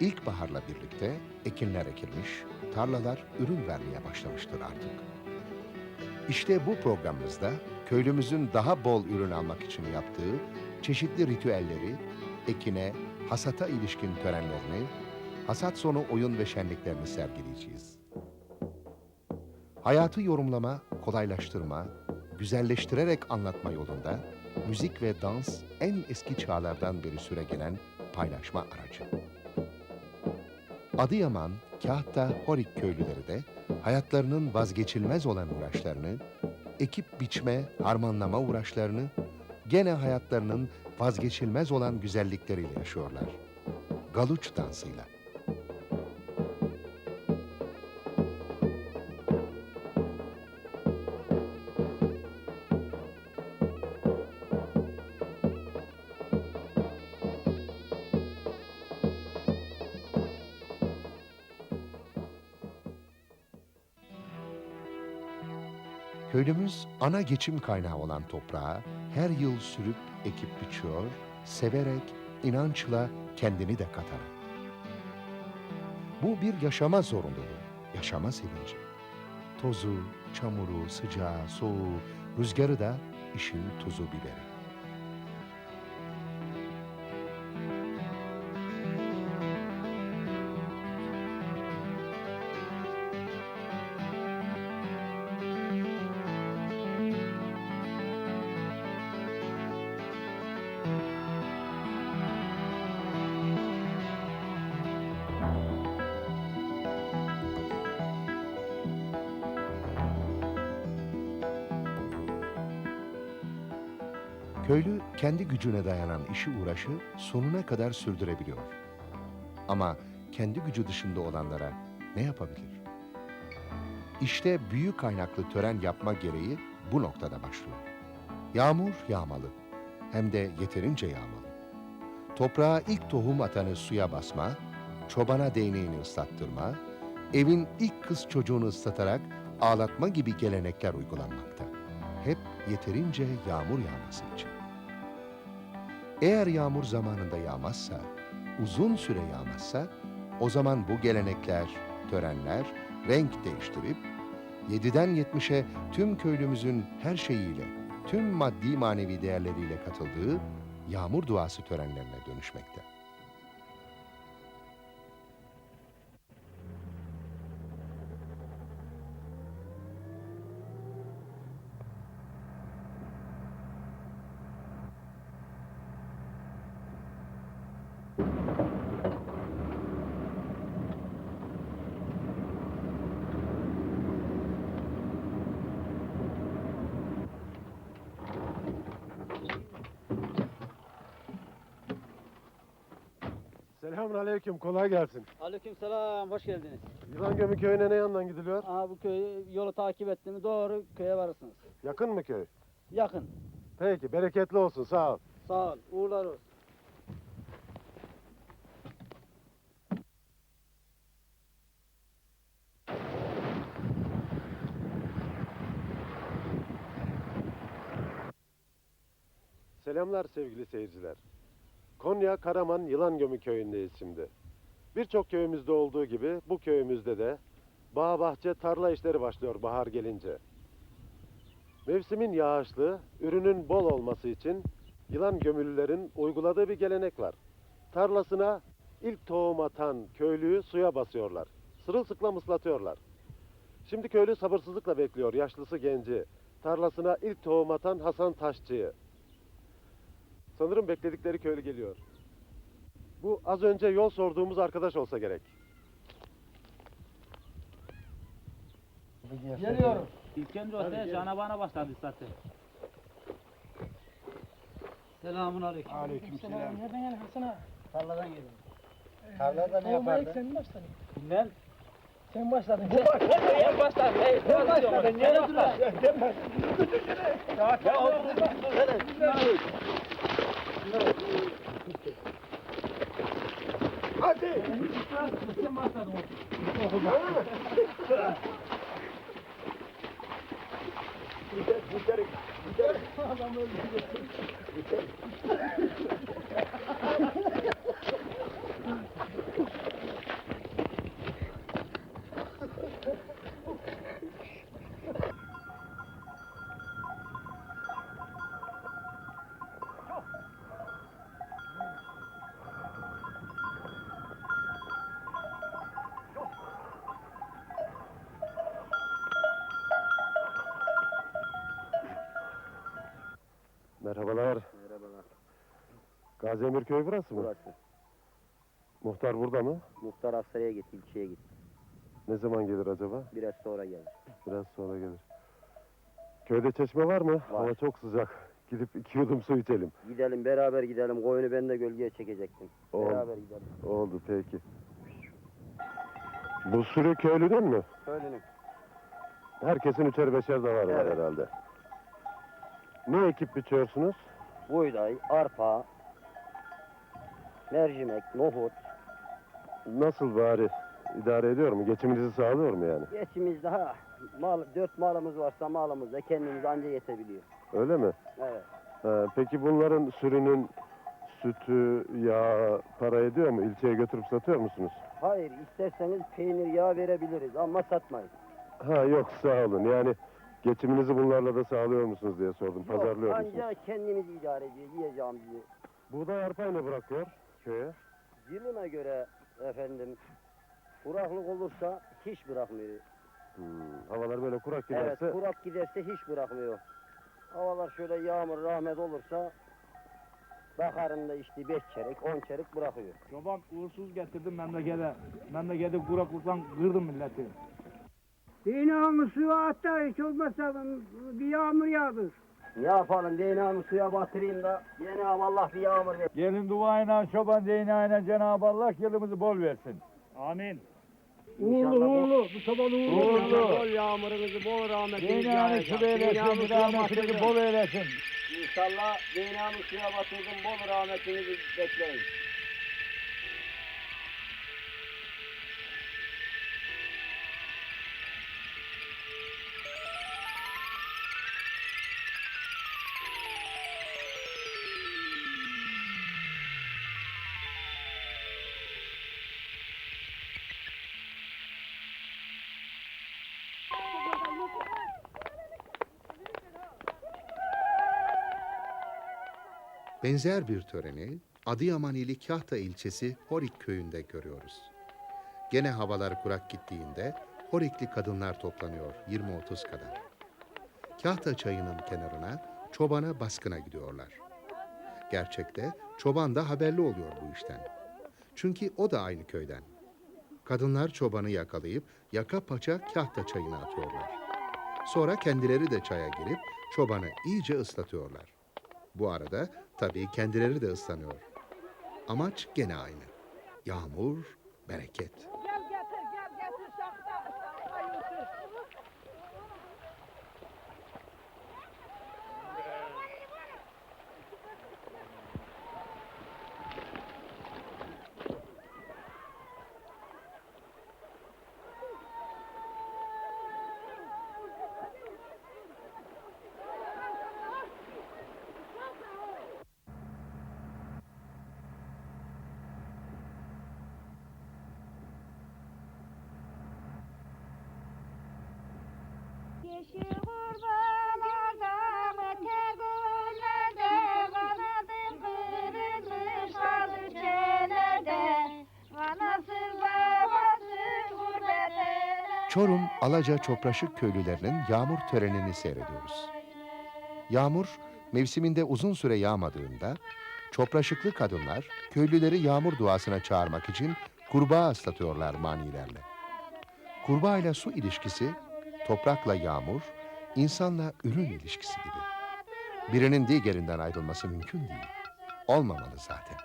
İlkbaharla birlikte ekinler ekilmiş, tarlalar ürün vermeye başlamıştır artık. İşte bu programımızda köylümüzün daha bol ürün almak için yaptığı çeşitli ritüelleri, ekine, hasata ilişkin törenlerini, hasat sonu oyun ve şenliklerini sergileyeceğiz. Hayatı yorumlama, kolaylaştırma, güzelleştirerek anlatma yolunda müzik ve dans en eski çağlardan beri süregelen paylaşma aracı. Adıyaman, Kahta, Horik köylüleri de hayatlarının vazgeçilmez olan uğraşlarını, ekip biçme, harmanlama uğraşlarını, gene hayatlarının vazgeçilmez olan güzellikleriyle yaşıyorlar. Galuç dansıyla. Ana geçim kaynağı olan toprağı her yıl sürüp ekip biçiyor, severek, inançla kendini de katarak. Bu bir yaşama zorunluluğu, yaşama sevinci. Tozu, çamuru, sıcağı, soğuğu, rüzgarı da işin tuzu biberi. Kendi gücüne dayanan işi uğraşı sonuna kadar sürdürebiliyor. Ama kendi gücü dışında olanlara ne yapabilir? İşte büyük kaynaklı tören yapma gereği bu noktada başlıyor. Yağmur yağmalı. Hem de yeterince yağmalı. Toprağa ilk tohum atanı suya basma, çobana değneğini ıslattırma, evin ilk kız çocuğunu ıslatarak ağlatma gibi gelenekler uygulanmakta. Hep yeterince yağmur yağması için. Eğer yağmur zamanında yağmazsa, uzun süre yağmazsa, o zaman bu gelenekler, törenler renk değiştirip, 7'den 70'e tüm köylümüzün her şeyiyle, tüm maddi manevi değerleriyle katıldığı yağmur duası törenlerine dönüşmekte. Selamun aleyküm, kolay gelsin. Aleykümselam, hoş geldiniz. Yılan Gömü köyüne ne yandan gidiliyor? Aha bu köyü yolu takip ettiğimi doğru köye varırsınız. Yakın mı köy? Yakın. Peki, bereketli olsun, sağ ol. Sağ ol, uğurlar olsun. Selamlar sevgili seyirciler. Konya Karaman Yılan Gömü köyündeyiz şimdi. Birçok köyümüzde olduğu gibi bu köyümüzde de bağ bahçe tarla işleri başlıyor bahar gelince. Mevsimin yağışlı, ürünün bol olması için yılan gömülülerin uyguladığı bir gelenek var. Tarlasına ilk tohum atan köylüyü suya basıyorlar. Sırılsıklam ıslatıyorlar. Şimdi köylü sabırsızlıkla bekliyor yaşlısı genci. Tarlasına ilk tohum atan Hasan Taşçı'yı. Sanırım bekledikleri köylü geliyor. Bu az önce yol sorduğumuz arkadaş olsa gerek. Geliyorum. İlken ortaya cana bana başladı zaten. Selamun aleyküm. Aleykümselam. Nereden geldin Hasan ağa? Tarladan geldim. Tarlada ne yapardın? Sen mi başladın? Bilmem. Sen başladın. Ben başladım. Ben başladım. Nereye duruyorsun? Sen başladın. Merhabalar. Merhabalar. Gazi Emir Köyü burası mı? Burası. Muhtar burada mı? Muhtar Aksaray'a git, ilçeye git. Ne zaman gelir acaba? Biraz sonra gelir. Biraz sonra gelir. Köyde çeşme var mı? Var. Hava çok sıcak. Gidip iki yudum su içelim. Gidelim beraber gidelim. Koyunu ben de gölgeye çekecektim. Oldu. Beraber gidelim. Oldu peki. Bu sürü köylünün mü? Köylünün. Herkesin üçer beşer de var, var Evet. herhalde. Ne ekip biçiyorsunuz? Buğday, arpa, mercimek, nohut. Nasıl bari idare ediyor mu? Geçiminizi sağlıyor mu yani? Geçimiz daha mal, dört malımız varsa malımız da kendimiz anca yetebiliyor. Öyle mi? Evet. Ha, peki bunların sürünün sütü, yağı para ediyor mu? İlçeye götürüp satıyor musunuz? Hayır isterseniz peynir yağ verebiliriz ama satmayız. Ha yok sağ olun. Yani geçiminizi bunlarla da sağlıyor musunuz diye sordum. Pazarlıyor Yok, musunuz? ancak kendimiz idare ediyor yiyeceğimizi. Buğday arpayı ne bırakıyor köye? Yılına göre efendim kuraklık olursa hiç bırakmıyor. Hmm, havalar böyle kurak giderse Evet, kurak giderse hiç bırakmıyor. Havalar şöyle yağmur, rahmet olursa baharında işte beş çeyrek, on çeyrek bırakıyor. Çoban uğursuz getirdim memlekete. Memlekete kuraklıktan kırdım milleti. Dinamı suya attı hiç olmazsa bir yağmur yağdır. Ne yapalım, değneğimi suya batırayım da yine Allah bir yağmur ver. Gelin duayla, çoban değneğiyle Cenab-ı Allah yılımızı bol versin. Amin. Uğurlu uğurlu bu sabah uğurlu. Uğurlu. Bol yağmurunuzu, bol rahmetinizi Değneğini su eylesin, rahmetinizi bol eylesin. İnşallah değneğimi suya batırdım, bol rahmetinizi bekleyin. Benzer bir töreni Adıyaman ili Kahta ilçesi Horik köyünde görüyoruz. Gene havalar kurak gittiğinde Horikli kadınlar toplanıyor 20-30 kadar. Kahta çayının kenarına çobana baskına gidiyorlar. Gerçekte çoban da haberli oluyor bu işten. Çünkü o da aynı köyden. Kadınlar çobanı yakalayıp yaka paça kahta çayına atıyorlar. Sonra kendileri de çaya girip çobanı iyice ıslatıyorlar. Bu arada tabii kendileri de ıslanıyor. Amaç gene aynı. Yağmur, bereket. Çorum Alaca Çopraşık köylülerinin yağmur törenini seyrediyoruz. Yağmur mevsiminde uzun süre yağmadığında çopraşıklı kadınlar köylüleri yağmur duasına çağırmak için kurbağa ıslatıyorlar manilerle. Kurbağa ile su ilişkisi toprakla yağmur, insanla ürün ilişkisi gibi. Birinin diğerinden ayrılması mümkün değil. Olmamalı zaten.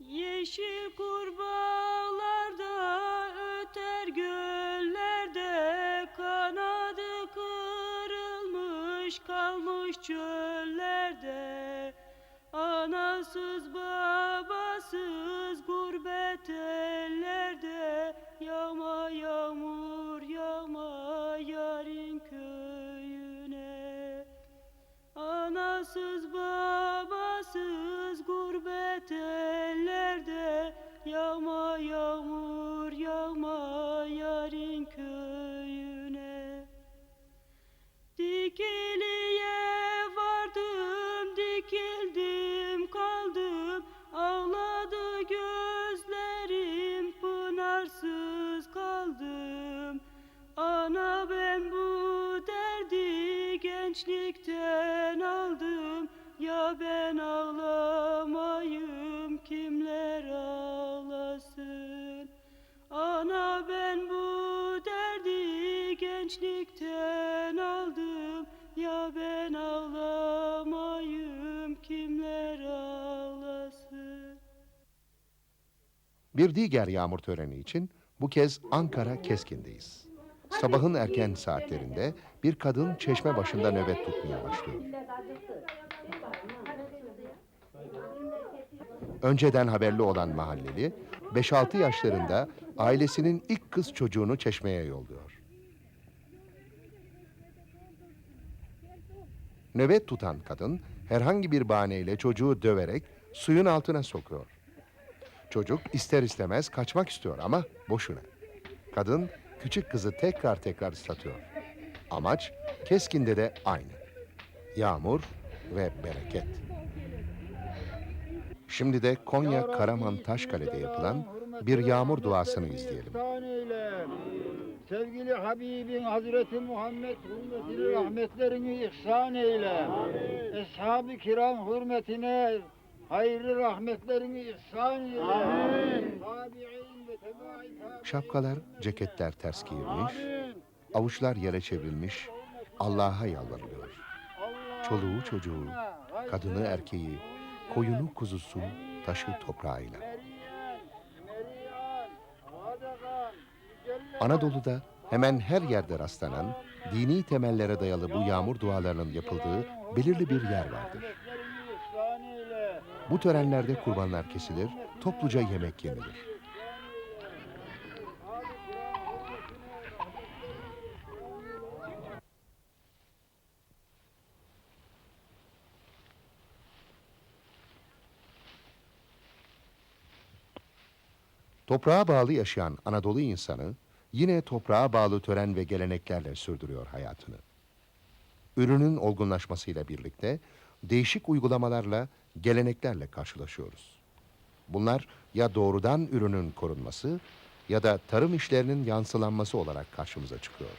Yeşil kurbağalarda öter göllerde kanadı kırılmış kalmış çöllerde promises. Bir diğer yağmur töreni için bu kez Ankara Keskin'deyiz. Sabahın erken saatlerinde bir kadın çeşme başında nöbet tutmaya başlıyor. Önceden haberli olan mahalleli 5-6 yaşlarında ailesinin ilk kız çocuğunu çeşmeye yolluyor. Nöbet tutan kadın herhangi bir bahaneyle çocuğu döverek suyun altına sokuyor. Çocuk ister istemez kaçmak istiyor ama boşuna. Kadın küçük kızı tekrar tekrar ıslatıyor. Amaç Keskin'de de aynı. Yağmur ve bereket. Şimdi de Konya Karaman Taşkale'de yapılan bir yağmur duasını izleyelim. Sevgili Habibin Hazreti Muhammed hürmetine rahmetlerini ihsan eyle. Eshab-ı kiram hürmetine hayırlı rahmetlerini ihsan eyle. Amin. Şapkalar, ceketler ters giyilmiş, avuçlar yere çevrilmiş, Allah'a yalvarılıyor. Çoluğu çocuğu, kadını erkeği, koyunu kuzusu, taşı toprağıyla. Anadolu'da hemen her yerde rastlanan, dini temellere dayalı bu yağmur dualarının yapıldığı belirli bir yer vardır. Bu törenlerde kurbanlar kesilir, topluca yemek yenilir. Toprağa bağlı yaşayan Anadolu insanı yine toprağa bağlı tören ve geleneklerle sürdürüyor hayatını. Ürünün olgunlaşmasıyla birlikte değişik uygulamalarla, geleneklerle karşılaşıyoruz. Bunlar ya doğrudan ürünün korunması ya da tarım işlerinin yansılanması olarak karşımıza çıkıyor.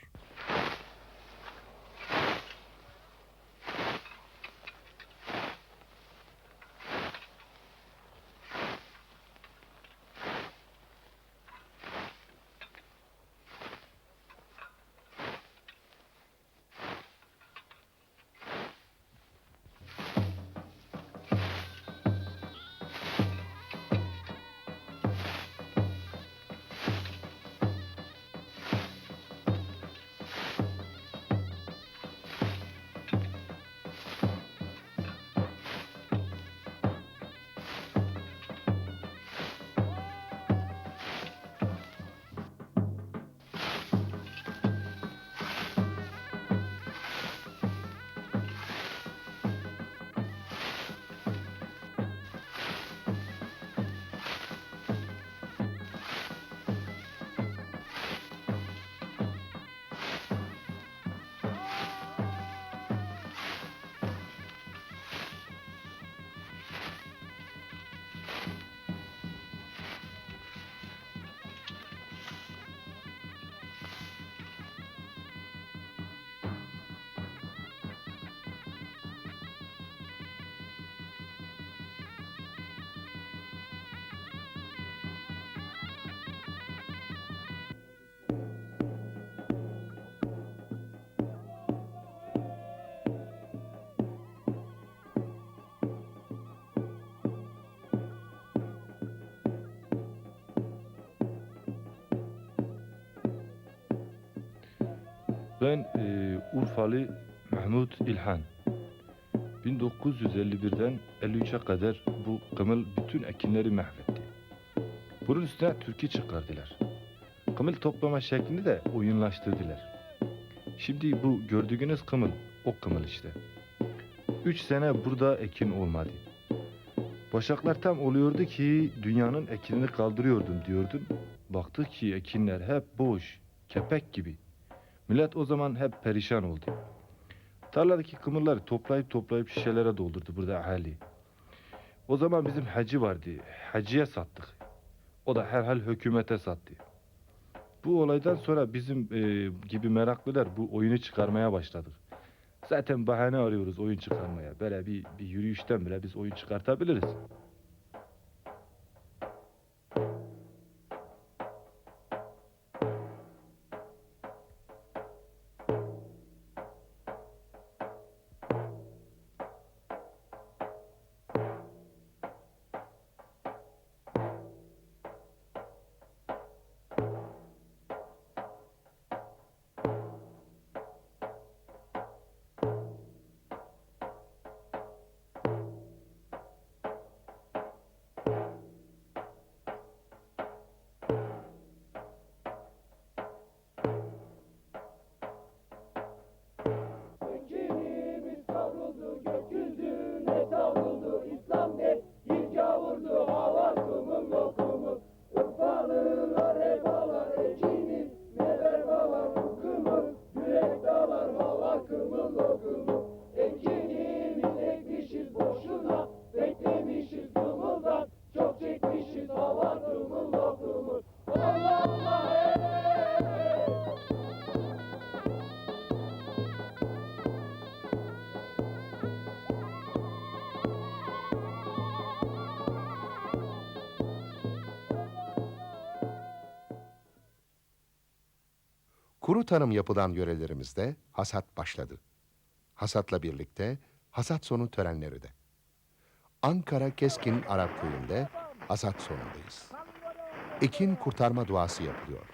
Ben e, Urfalı Mahmut İlhan. 1951'den 53'e kadar bu kımıl bütün ekinleri mahvetti. Bunun üstüne türkü çıkardılar. Kımıl toplama şeklini de oyunlaştırdılar. Şimdi bu gördüğünüz kımıl, o kımıl işte. Üç sene burada ekin olmadı. Başaklar tam oluyordu ki dünyanın ekinini kaldırıyordum diyordum. Baktık ki ekinler hep boş, kepek gibi. Millet o zaman hep perişan oldu. Tarladaki kımırları toplayıp toplayıp şişelere doldurdu burada ahali. O zaman bizim hacı vardı. Hacıya sattık. O da herhal hükümete sattı. Bu olaydan sonra bizim e, gibi meraklılar bu oyunu çıkarmaya başladık. Zaten bahane arıyoruz oyun çıkarmaya. Böyle bir, bir yürüyüşten bile biz oyun çıkartabiliriz. Kuru tarım yapılan yörelerimizde hasat başladı. Hasatla birlikte hasat sonu törenleri de. Ankara Keskin Arap Köyü'nde hasat sonundayız. Ekin kurtarma duası yapılıyor.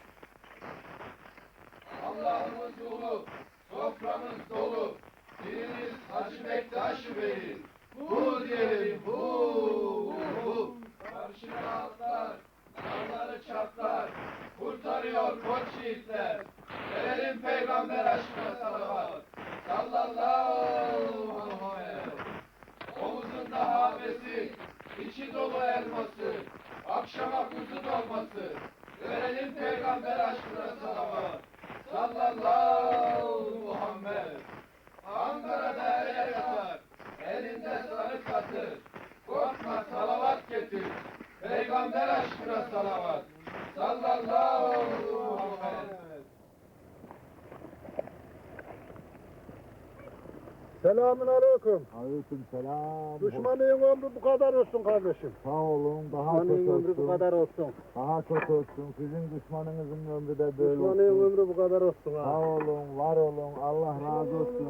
Aleyküm. Selam. Düşmanın ömrü bu kadar olsun kardeşim. Sağ olun. Daha Düşmanın ömrü bu kadar olsun. Daha çok olsun. Sizin düşmanınızın ömrü de böyle Düşmanın ömrü bu kadar olsun Sağ ha. olun, var olun. Allah razı olsun.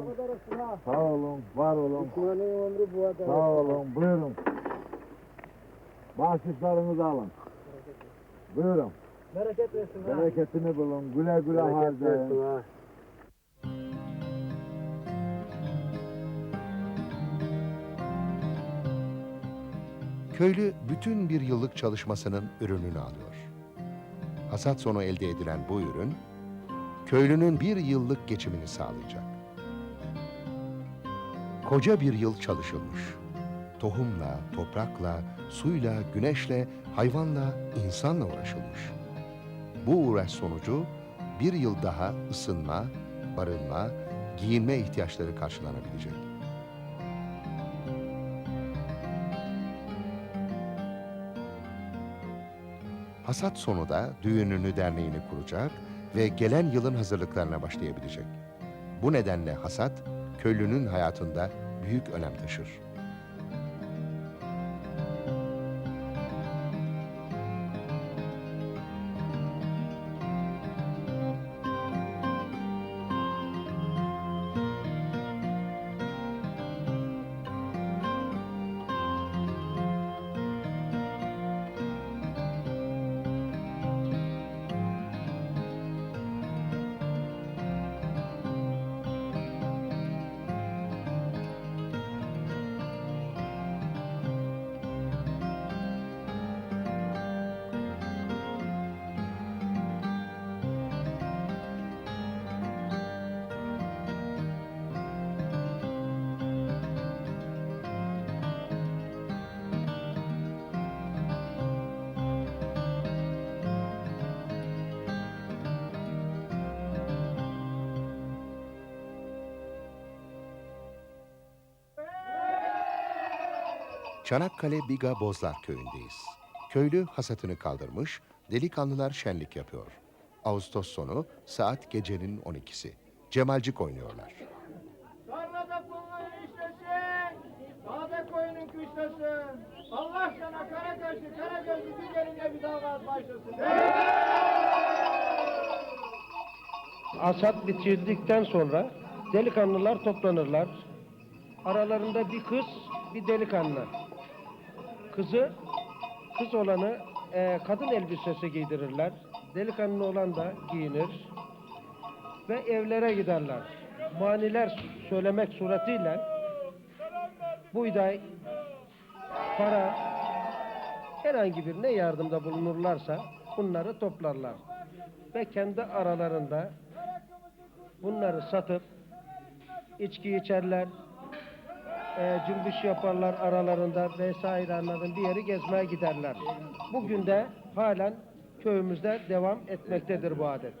Sağ olun, var olun. Düşmanın ömrü bu kadar Sağ olun, buyurun. Bahşişlerinizi alın. Buyurun. Bereket versin ha. Bereketini bulun. Güle güle harcayın. ha. Köylü bütün bir yıllık çalışmasının ürününü alıyor. Hasat sonu elde edilen bu ürün, köylünün bir yıllık geçimini sağlayacak. Koca bir yıl çalışılmış. Tohumla, toprakla, suyla, güneşle, hayvanla, insanla uğraşılmış. Bu uğraş sonucu bir yıl daha ısınma, barınma, giyinme ihtiyaçları karşılanabilecek. Hasat sonu da düğününü derneğini kuracak ve gelen yılın hazırlıklarına başlayabilecek. Bu nedenle hasat, köylünün hayatında büyük önem taşır. Çanakkale Biga Bozlar köyündeyiz. Köylü hasatını kaldırmış, delikanlılar şenlik yapıyor. Ağustos sonu saat gecenin 12'si. Cemalcik oynuyorlar. Tarlada kulları işlesin. Sade koyunun kışlasın. Allah sana kara kaşlı kara gözlü güzelinde bir davat başlasın. Asat bitirdikten sonra delikanlılar toplanırlar. Aralarında bir kız, bir delikanlı. Kızı, kız olanı e, kadın elbisesi giydirirler. Delikanlı olan da giyinir. Ve evlere giderler. Maniler söylemek suretiyle buğday, para, herhangi bir ne yardımda bulunurlarsa bunları toplarlar. Ve kendi aralarında bunları satıp içki içerler, e, cümbüş yaparlar aralarında vesaire anladın bir yeri gezmeye giderler. Bugün de halen köyümüzde devam etmektedir bu adet.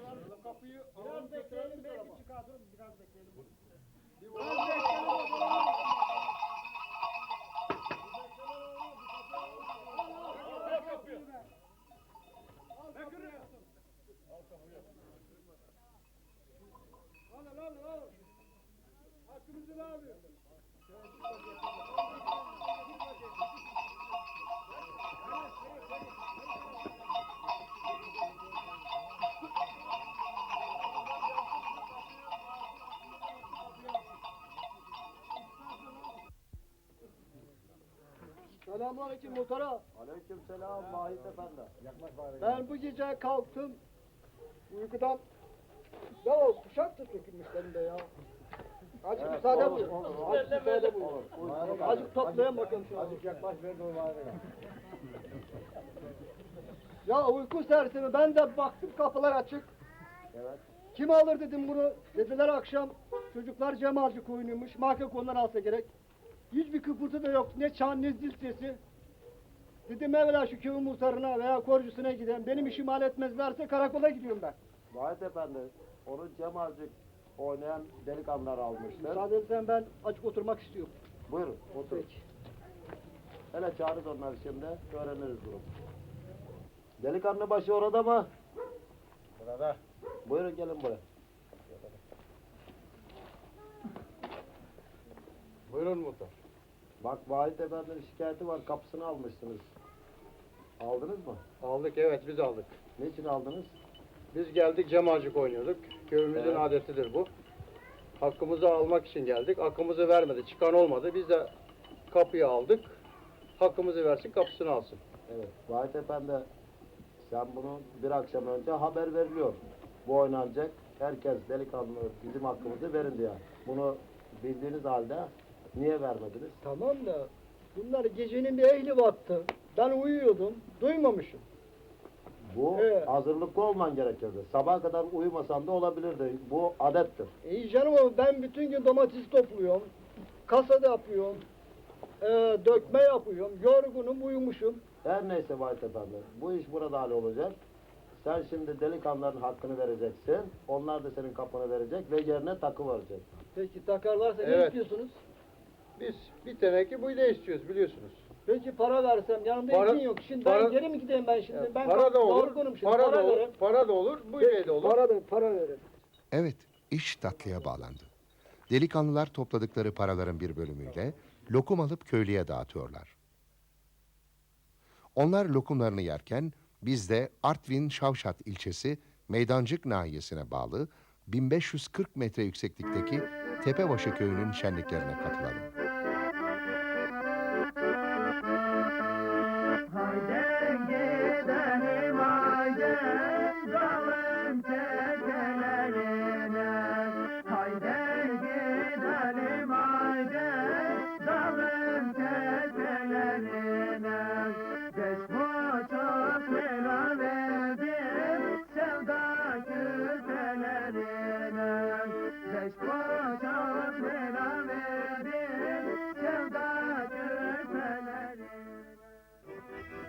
Selamünaleyküm muhtara. Aleyküm selam Vahit Efendi. Ben bu gece kalktım. Uykudan. Ya kuşak da sökülmüş benim de ya. Azıcık müsaade buyur. Azıcık müsaade buyur. Azıcık toplayayım bakalım şu Azıcık yaklaş ver de Ya uyku sersemi ben de baktım kapılar açık. Evet. Kim alır dedim bunu. Dediler akşam çocuklar Cemalci koyunuymuş. Muhakkak ondan alsa gerek. Hiçbir kıpırtı da yok. Ne çan ne zil sesi. Dedim evvela şu köyün muhtarına veya korucusuna gideyim. Benim işimi halletmezlerse karakola gidiyorum ben. Vahit Efendi, onu Cemalcik oynayan delikanlılar almıştır. Müsaade edersen ben açık oturmak istiyorum. Buyurun, oturun. Peki. Hele çağırırız onları şimdi, öğreniriz durum. Delikanlı başı orada mı? Burada. Buyurun gelin buraya. Buyurun muhtar. Bak Vahit Efendi'nin şikayeti var, kapısını almışsınız. Aldınız mı? Aldık evet biz aldık. Niçin aldınız? Biz geldik cemacık oynuyorduk. Köyümüzün Evet. adetidir bu. Hakkımızı almak için geldik. Hakkımızı vermedi. Çıkan olmadı. Biz de kapıyı aldık. Hakkımızı versin kapısını alsın. Evet. Vahit Efendi, sen bunu bir akşam önce haber veriliyor. Bu oynanacak. Herkes delikanlı bizim hakkımızı verin diye. Bunu bildiğiniz halde niye vermediniz? Tamam da bunlar gecenin bir ehli battı. Ben uyuyordum. Duymamışım. Bu Evet. hazırlıklı olman gerekirdi. Sabaha kadar uyumasan da olabilirdi. Bu adettir. İyi canım ama ben bütün gün domates topluyorum. Kasada yapıyorum. Ee, dökme yapıyorum. Yorgunum uyumuşum. Her neyse Vahit Efendi. Bu iş burada hali olacak. Sen şimdi delikanlıların hakkını vereceksin. Onlar da senin kapını verecek ve yerine takı verecek. Peki takarlarsa ne Evet. istiyorsunuz? Biz bir teneke buğday istiyoruz biliyorsunuz. Peki para versem yanımda Para- izin yok. Şimdi para- ben geri mi gideyim ben şimdi? ben para da olur, şimdi. para, da olur, para da olur, buğday da olur. Para da para verin. Evet, iş tatlıya bağlandı. Delikanlılar topladıkları paraların bir bölümüyle lokum alıp köylüye dağıtıyorlar. Onlar lokumlarını yerken biz de Artvin Şavşat ilçesi Meydancık nahiyesine bağlı 1540 metre yükseklikteki Tepebaşı köyünün şenliklerine katılalım.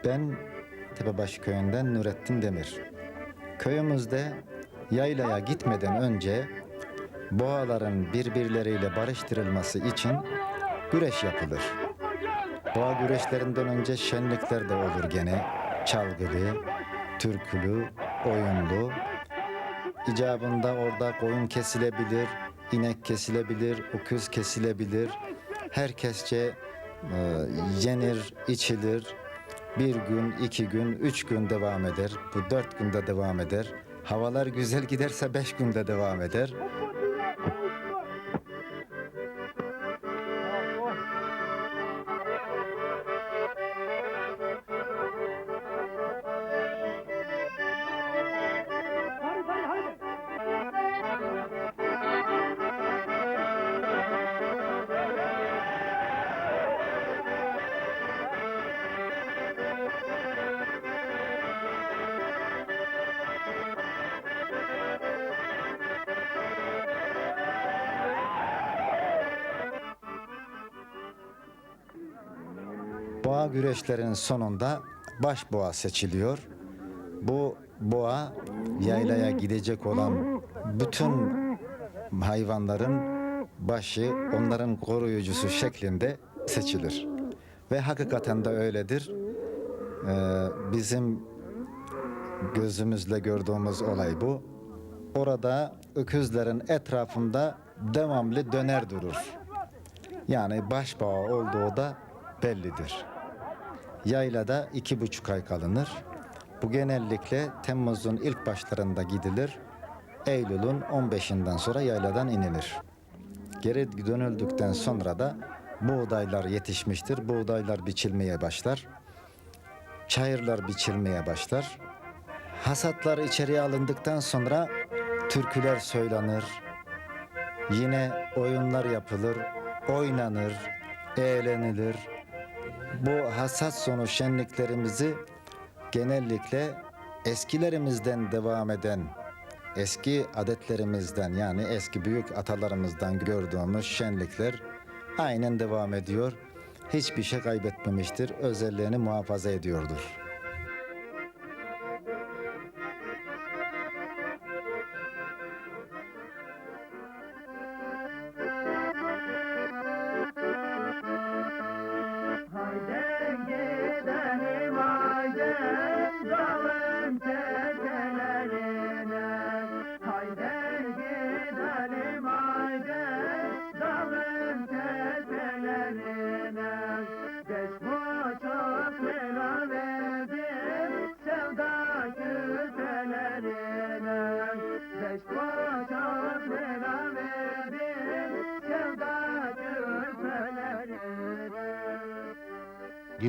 Ben Tepebaşı köyünden Nurettin Demir. Köyümüzde yaylaya gitmeden önce boğaların birbirleriyle barıştırılması için güreş yapılır. Boğa güreşlerinden önce şenlikler de olur gene. Çalgılı, türkülü, oyunlu. icabında orada koyun kesilebilir, inek kesilebilir, öküz kesilebilir. Herkesçe e, yenir, içilir. Bir gün, iki gün, üç gün devam eder. Bu dört günde devam eder. Havalar güzel giderse beş günde devam eder. Boğa güreşlerinin sonunda baş boğa seçiliyor. Bu boğa yaylaya gidecek olan bütün hayvanların başı onların koruyucusu şeklinde seçilir. Ve hakikaten de öyledir. Ee, bizim gözümüzle gördüğümüz olay bu. Orada öküzlerin etrafında devamlı döner durur. Yani baş boğa olduğu da bellidir. Yaylada iki buçuk ay kalınır. Bu genellikle Temmuz'un ilk başlarında gidilir. Eylül'ün 15'inden sonra yayladan inilir. Geri dönüldükten sonra da buğdaylar yetişmiştir. Buğdaylar biçilmeye başlar. Çayırlar biçilmeye başlar. Hasatlar içeriye alındıktan sonra türküler söylenir. Yine oyunlar yapılır, oynanır, eğlenilir. Bu hasat sonu şenliklerimizi genellikle eskilerimizden devam eden, eski adetlerimizden yani eski büyük atalarımızdan gördüğümüz şenlikler aynen devam ediyor. Hiçbir şey kaybetmemiştir, özelliğini muhafaza ediyordur.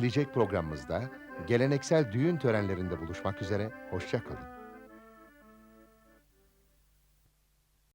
Gelecek programımızda geleneksel düğün törenlerinde buluşmak üzere, hoşça kalın.